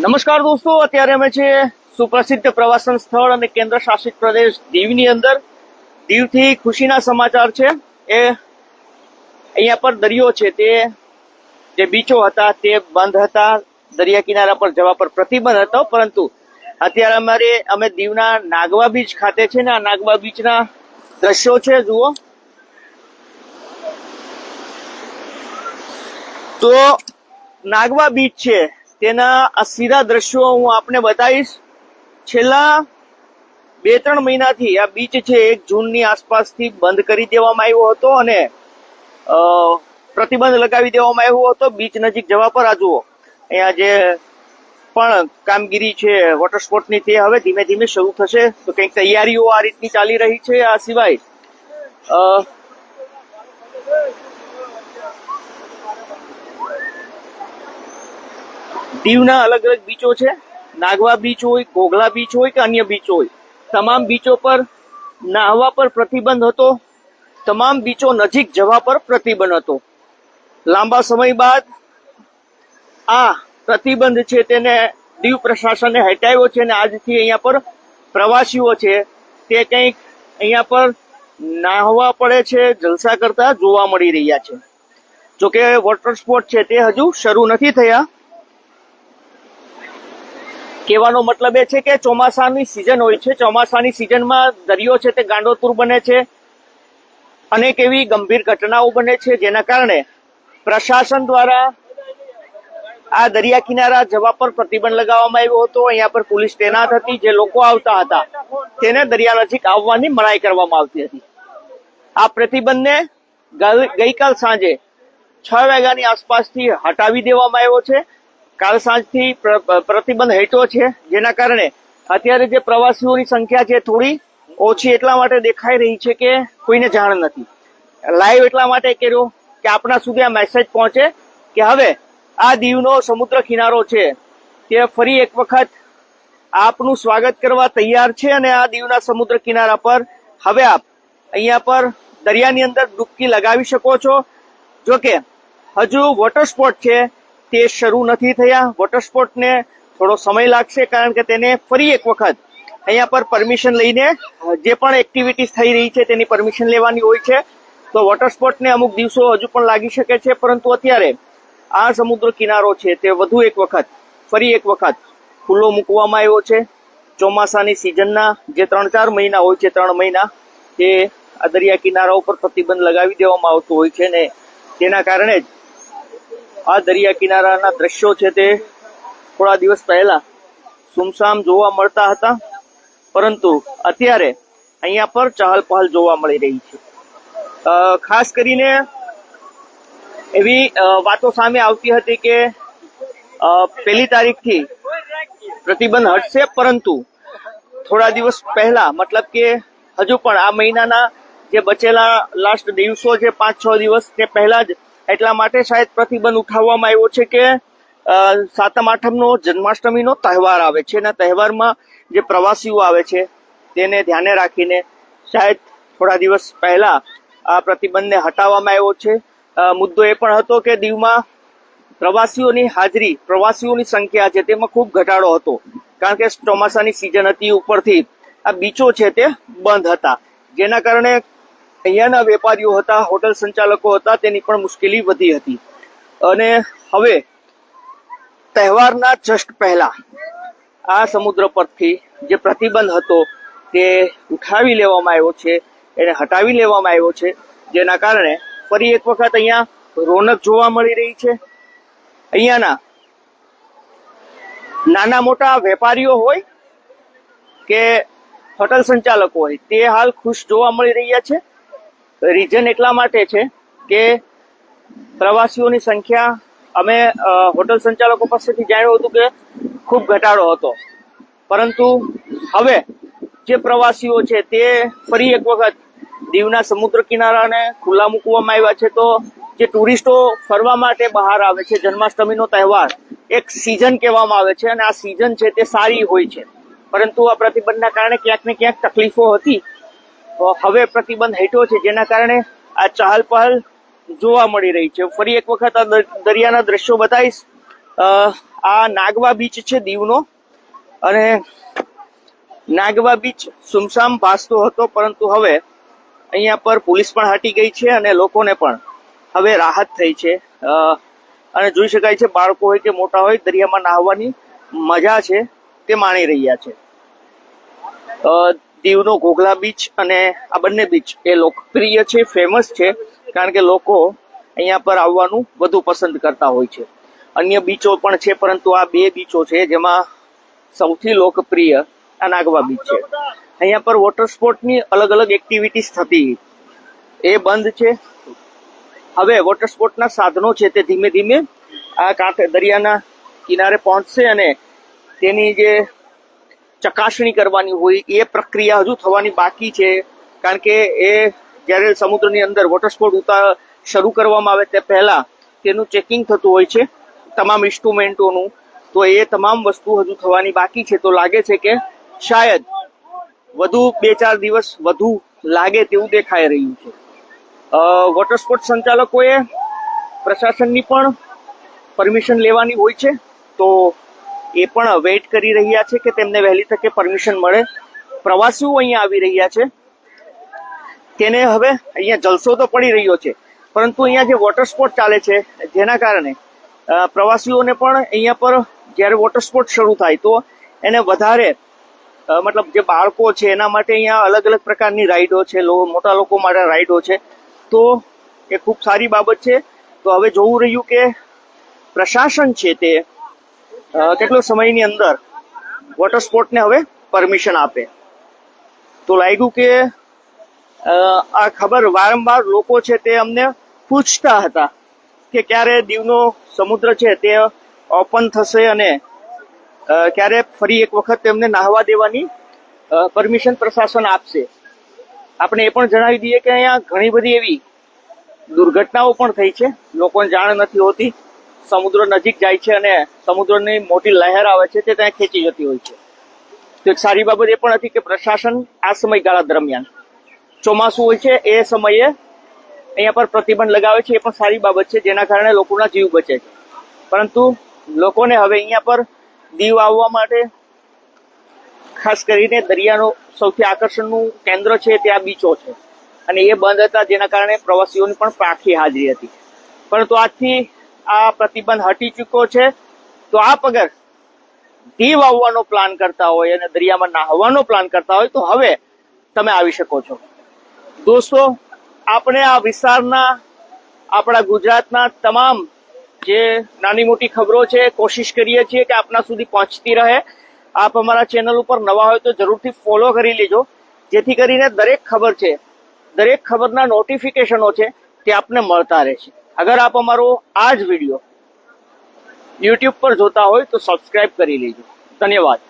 નમસ્કાર દોસ્તો, અત્યારે અમે છે સુપ્રસિદ્ધ પ્રવાસન સ્થળ અને કેન્દ્ર શાસિત પ્રદેશ દીવની અંદર. દીવથી ખુશીના સમાચાર છે, એ અહીંયા પર દરિયો છે, તે જે બીચો હતા, તે બંધ હતા. દરિયા કિનારા પર જવા પર પ્રતિબંધ હતો, પરંતુ અત્યારે અમારે, અમે દીવના નાગવા બીચ ખાતે છે ને, આ નાગવા બીચના દ્રશ્યો છે, જુઓ. તો, નાગવા બીચ છે તેના આ સીધા દ્રશ્યો હું આપને બતાવીશ. છેલ્લા બે ત્રણ મહિનાથી આ બીચ છે એક જૂનની આસપાસથી બંધ કરી દેવામાં આવ્યો હતો અને પ્રતિબંધ લગાવી દેવામાં આવ્યો હતો. બીચ નજીક જવા પર આ જુઓ. અહીંયા જે પણ કામગીરી છે વોટર સ્પોર્ટની તે હવે ધીમે ધીમે શરૂ થશે. તો કંઈક તૈયારીઓ આ રીતની ચાલી રહી છે આ સિવાય. દીવના અલગ અલગ બીચો છે. નાગવા બીચ હોય, કોગલા બીચ હોય કે અન્ય બીચ હોય. તમામ બીચો પર નાહવા પર પ્રતિબંધ હતો. તમામ બીચો નજીક જવા પર પ્રતિબંધ હતો. લાંબા સમય બાદ આ પ્રતિબંધ છે તેને દીવ પ્રશાસને હટાવ્યો છે અને આજથી અહીંયા પર પ્રવાસીઓ છે. તે કંઈક અહીંયા પર નાહવા પડે છે, જલસા કરતા જોવા મળી રહ્યા છે. જોકે વોટર સ્પોર્ટ છે તે હજુ શરૂ નથી થયા. કહેવાનો મતલબ એ છે કે ચોમાસાની સિઝન હોય છે. ચોમાસાની સિઝનમાં દરિયો છે તે ગાંડોતુર બને છે. અનેક એવી ગંભીર ઘટનાઓ બને છે જેના કારણે પ્રશાસન દ્વારા આ દરિયા કિનારા જવા પર પ્રતિબંધ લગાવવામાં આવ્યો હતો. અહીંયા પર પોલીસ તૈનાત હતી. જે લોકો આવતા હતા તેને દરિયા નજીક આવવાની મનાઈ કરવામાં આવતી હતી. આ પ્રતિબંધને ગઈ- ગઈકાલ સાંજે છ વાગ્યાની આસપાસથી હટાવી દેવામાં આવ્યો છે. કાલ સાંજથી પ્ર- પ્રતિબંધ હેઠો છે, જેના કારણે અત્યારે જે પ્રવાસીઓની સંખ્યા છે થોડી ઓછી એટલા માટે દેખાઈ રહી છે કે કોઈને જાણ નથી. લાઈવ એટલા માટે કર્યો કે આપણા સુધી આ મેસેજ પહોંચે કે હવે આ દીવનો સમુદ્ર કિનારો છે, તે ફરી એક વખત આપનું સ્વાગત કરવા તૈયાર છે અને આ દીવના સમુદ્ર કિનારા પર હવે આપ અહીંયા પર દરિયાની અંદર ડૂબકી લગાવી શકો છો. જો કે હજુ વોટર સ્પોર્ટ છે તે શરૂ નથી થયા. વોટર સ્પોર્ટને થોડો સમય લાગશે કારણ કે તેને ફરી એક વખત અહીંયા પર પરમિશન લઈને જે પણ એક્ટિવિટીઝ થઈ રહી છે તેની પરમિશન લેવાની હોય છે. તો વોટર સ્પોર્ટને અમુક દિવસો હજુ પણ લાગી શકે છે, પરંતુ અત્યારે આ સમુદ્ર કિનારો છે તે વધુ એક વખત, ફરી એક વખત ખુલ્લો મૂકવામાં આવ્યો છે. ચોમાસાની સિઝનના જે ત્રણ ચાર મહિના હોય છે, ત્રણ મહિના, તે આ દરિયા કિનારા ઉપર પ્રતિબંધ લગાવી દેવામાં આવતો હોય છે ને તેના કારણે જ આ દરિયા કિનારાના દ્રશ્યો છે તે થોડા દિવસ પહેલા સુમસામ જોવા મળતા હતા. પરંતુ અત્યારે અહીંયા પર ચહલ પહલ જોવા મળી રહી છે. ખાસ કરીને એવી વાતો સામે આવતી હતી કે પહેલી તારીખથી પ્રતિબંધ હટશે, પરંતુ થોડા દિવસ પહેલા, મતલબ કે હજુ પણ આ મહિનાના જે બચેલા લાસ્ટ દિવસો છે, પાંચ છ દિવસ તે પહેલા જ એટલા માટે શાયદ પ્રતિબંધ ઉઠાવવામાં આવ્યો છે કે સાતમ આઠમનો જન્માષ્ટમીનો તહેવાર આવે છે અને તહેવારમાં જે પ્રવાસીઓ આવે છે તેને ધ્યાને રાખીને શાયદ થોડા દિવસ પહેલા આ પ્રતિબંધને હટાવવામાં આવ્યો છે. મુદ્દો એ પણ હતો કે દીવમાં પ્રવાસીઓની હાજરી, પ્રવાસીઓની સંખ્યા છે તેમાં ખૂબ ઘટાડો હતો. કારણ કે ચોમાસાની સિઝન હતી ઉપરથી આ બીચો છે તે બંધ હતા. જેના કારણે અહીંયાના વેપારીઓ હતા, હોટલ સંચાલકો હતા, તેની પણ મુશ્કેલી વધી હતી. અને હવે તહેવારના જસ્ટ પહેલા આ સમુદ્ર પરથી જે પ્રતિબંધ હતો તે ઉઠાવી લેવામાં આવ્યો છે, એને હટાવી લેવામાં આવ્યો છે, જેના કારણે ફરી એક વખત અહીંયા રોનક જોવા મળી રહી છે. અહીંયાના નાના મોટા વેપારીઓ હોય કે હોટલ સંચાલકો હોય, તે હાલ ખુશ જોવા મળી રહ્યા છે. રીઝન એટલા માટે છે કે પ્રવાસીઓની સંખ્યા અમે હોટલ સંચાલકો પાસેથી જાણ્યું હતું કે ખૂબ ઘટાડો હતો. પરંતુ હવે જે પ્રવાસીઓ છે તે ફરી એક વખત દીવના સમુદ્ર કિનારાને ખુલ્લા મૂકવામાં આવ્યા છે. તો જે ટુરિસ્ટો ફરવા માટે બહાર આવે છે, જન્માષ્ટમીનો તહેવાર, એક સિઝન કહેવામાં આવે છે અને આ સિઝન છે તે સારી હોય છે. પરંતુ આ પ્રતિબંધના કારણે ક્યાંક ને ક્યાંક તકલીફો હતી. હવે પ્રતિબંધ હેઠો છે, જેના કારણે આ ચહલ પહલ જોવા મળી રહી છે. ફરી એક વખત આ દરિયાના દ્રશ્યો બતાવીશ. આ નાગવા બીચ છે દીવનો, અને નાગવા બીચ સુમસામ ભાસતો હતો, પરંતુ હવે અહીંયા પર પોલીસ પણ હટી ગઈ છે અને લોકોને પણ હવે રાહત થઈ છે. અને જોઈ શકાય છે, બાળકો હોય કે મોટા હોય, દરિયામાં નાહવાની મજા છે, તે માણી રહ્યા છે. દીવનો ઘોઘલા બીચ અને આ બંને બીચ એ લોકપ્રિય છે ફેમસ છે, કારણ કે લોકો અહીંયા પર આવવાનું વધુ પસંદ કરતા હોય છે. અન્ય બીચો પણ છે, પરંતુ આ બે બીચો છે જેમાં સૌથી લોકપ્રિય આ નાગવા બીચ છે. અહીંયા પર વોટર સ્પોર્ટની અલગ અલગ એક્ટિવિટીઝ થતી એ બંધ છે. હવે વોટર સ્પોર્ટના સાધનો છે તે ધીમે ધીમે આ કાંઠે દરિયાના કિનારે પહોંચશે અને તેની જે ચકાસણી કરવાની હોય, એ પ્રક્રિયા હજુ થવાની બાકી છે. કારણ કે એ જ્યારે સમુદ્રની અંદર વોટર સ્પોર્ટ ઉતાર શરૂ કરવામાં આવે તે પહેલાં તેનું ચેકિંગ થતું હોય છે, તમામ ઇન્સ્ટ્રુમેન્ટોનું તો એ તમામ વસ્તુ હજુ થવાની બાકી છે. તો લાગે છે કે શાયદ વધુ બે ચાર દિવસ વધુ લાગે તેવું દેખાઈ રહ્યું છે. વોટર સ્પોર્ટ સંચાલકોએ પ્રશાસનની પણ પરમિશન લેવાની હોય છે. તો એ પણ વેઇટ કરી રહ્યા છે કે તેમને વહેલી તકે પરમિશન મળે. પ્રવાસીઓ અહીંયા આવી રહ્યા છે. તેને હવે અહીંયા જલસો તો પડી રહ્યો છે, પરંતુ અહીંયા જે વોટર સ્પોર્ટ ચાલે છે, જેના કારણે પ્રવાસીઓને પણ અહીંયા પર જ્યારે વોટર સ્પોર્ટ શરૂ થાય, તો એને વધારે મતલબ જે બાળકો છે, એના માટે અહીંયા અલગ અલગ પ્રકારની રાઈડો છે મોટા લોકો માટે રાઈડો છે, તો એ ખૂબ સારી બાબત છે. તો હવે જોવું રહ્યું કે પ્રશાસન છે તે કેટલો સમયની અંદર વોટર સ્પોર્ટને હવે પરમિશન આપે? તો લાગ્યું કે આ ખબર વારંવાર લોકો છે તે અમને પૂછતા હતા કે ક્યારે દીવનો સમુદ્ર છે તે ઓપન થશે અને ક્યારે ફરી એક વખત તેમને નાહવા દેવાની પરમિશન પ્રશાસન આપશે. આપણે એ પણ જણાવી દઈએ કે અહીંયા ઘણી બધી એવી દુર્ઘટનાઓ પણ થઈ છે. લોકોને જાણ નથી હોતી. સમુદ્ર નજીક જાય છે અને સમુદ્રની મોટી લહેર આવે છે તે ત્યાં ખેંચી જતી હોય છે. તો એક સારી બાબત એ પણ હતી કે પ્રશાસન આ સમયગાળા દરમિયાન ચોમાસું હોય છે, એ સમયે અહીંયા પર પ્રતિબંધ લગાવે છે, એ પણ સારી બાબત છે, જેના કારણે લોકોના જીવ બચે છે. પરંતુ લોકોને હવે અહીંયા પર દીવ આવવા માટે ખાસ કરીને દરિયાનો સૌથી આકર્ષણનું કેન્દ્ર છે તે આ બીચો છે. અને એ બંધ હતા જેના કારણે પ્રવાસીઓની પણ પાખી હાજરી હતી. પરંતુ આજથી આ પ્રતિબંધ હટી ચૂક્યો છે, તો આપ અગર દીવ આવવાનો પ્લાન કરતા હોય અને દરિયામાં નાહવાનો પ્લાન કરતા હોય, તો હવે તમે આવી શકો છો. દોસ્તો, આપણે આ વિસ્તારના, આપણા ગુજરાતના તમામ જે નાની મોટી ખબરો છે, કોશિશ કરીએ છીએ કે આપના સુધી પહોંચતી રહે. આપ અમારા ચેનલ ઉપર નવા હોય તો જરૂરથી ફોલો કરી લેજો, જેથી કરીને દરેક ખબર છે, દરેક ખબરના નોટિફિકેશનો છે તે આપને મળતા રહેશે અગર આપ અમારો આ જ વીડિયો યુટ્યુબ પર જોતા હોય તો સબસ્ક્રાઇબ કરી લેજો ધન્યવાદ.